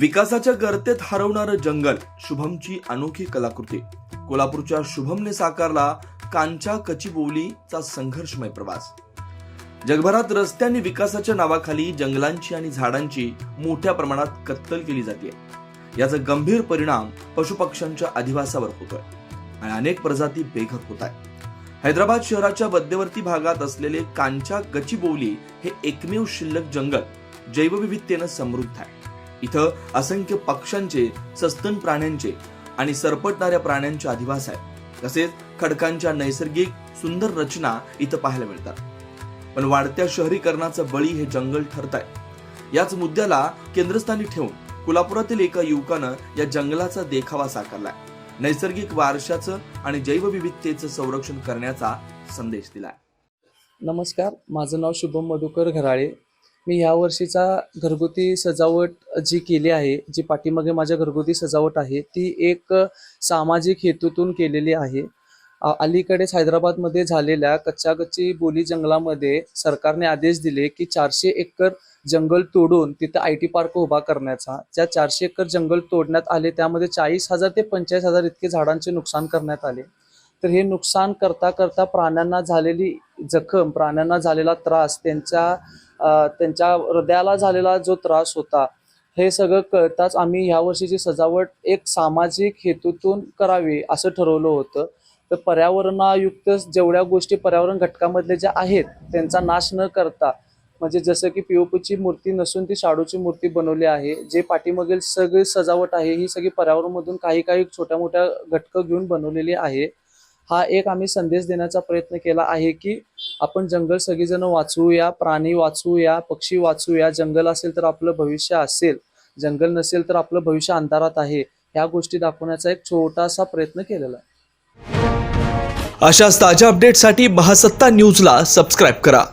विकासाच्या गर्तेत हरवणारं जंगल शुभमची अनोखी कलाकृती. कोल्हापूरच्या शुभमने साकारला कांच्या कचिबोलीचा संघर्षमय प्रवास. जगभरात रस्त्यांनी विकासाच्या नावाखाली जंगलांची आणि झाडांची मोठ्या प्रमाणात कत्तल केली जाते याचा गंभीर परिणाम पशुपक्ष्यांच्या अधिवासावर होतोय आणि अनेक प्रजाती बेघर होत आहेत हैदराबाद शहराच्या मध्यवर्ती भागात असलेले कांच्या गचिबोवली हे एकमेव शिल्लक जंगल जैवविविधतेनं समृद्ध आहे. इथं असंख्य पक्ष्यांचे सस्तन प्राण्यांचे आणि सरपटणाऱ्या प्राण्यांचे अधिवास आहेत. तसेच खडकांच्या नैसर्गिक सुंदर रचना इथं पाहायला मिळतात. पण वाढत्या शहरीकरणाचं बळी हे जंगल ठरत आहे. याच मुद्द्याला केंद्रस्थानी ठेवून कोल्हापुरातील एका युवकानं या जंगलाचा देखावा साकारलाय. नैसर्गिक वारशाचं आणि जैवविविधतेचं संरक्षण करण्याचा संदेश दिलाय. नमस्कार माझं नाव शुभम मधुकर घराळे. मी ह्या वर्षीचा घरगुती सजावट जी केली आहे जी पाठीमागे माझ्या घरगुती सजावट आहे ती एक सामाजिक हेतूतून केलेली आहे. अलीकडेच हैदराबादमध्ये झालेल्या कच्चागच्ची बोली जंगलामध्ये सरकारने आदेश दिले की चारशे एकर जंगल तोडून तिथं आय टी पार्क उभा करण्याचा. ज्या चारशे एकर जंगल तोडण्यात आले त्यामध्ये चाळीस हजार ते पंचेचाळीस हजार इतके झाडांचे नुकसान करण्यात आले. तर हे नुकसान करता करता प्राण्यांना झालेली जखम प्राण्यांना झालेला त्रास त्यांच्या त्यांच्या हृदयाला झालेला जो त्रास होता हे सगळं कळताच आम्ही ह्या वर्षीची सजावट एक सामाजिक हेतूतून करावी असं ठरवलं होतं. तर पर्यावरणायुक्त जेवढ्या गोष्टी पर्यावरण घटकामधले ज्या आहेत त्यांचा नाश न करता म्हणजे जसं की पीओपीची मूर्ती नसून ती शाडूची मूर्ती बनवली आहे जे पाठीमागील सगळी सजावट आहे ही सगळी पर्यावरणमधून काही काही छोट्या मोठ्या घटकं घेऊन बनवलेली आहे. हा एक आम्ही संदेश देण्याचा प्रयत्न केला आहे की आपण जंगल सगळीजण वाचवूया प्राणी वाचवूया पक्षी वाचवूया. जंगल असेल तर आपलं भविष्य असेल. जंगल नसेल तर आपलं भविष्य अंधारात आहे. ह्या गोष्टी दाखवण्याचा एक छोटासा प्रयत्न केलेला आहे. अशाच ताज्या अपडेटसाठी महासत्ता न्यूजला सबस्क्राईब करा.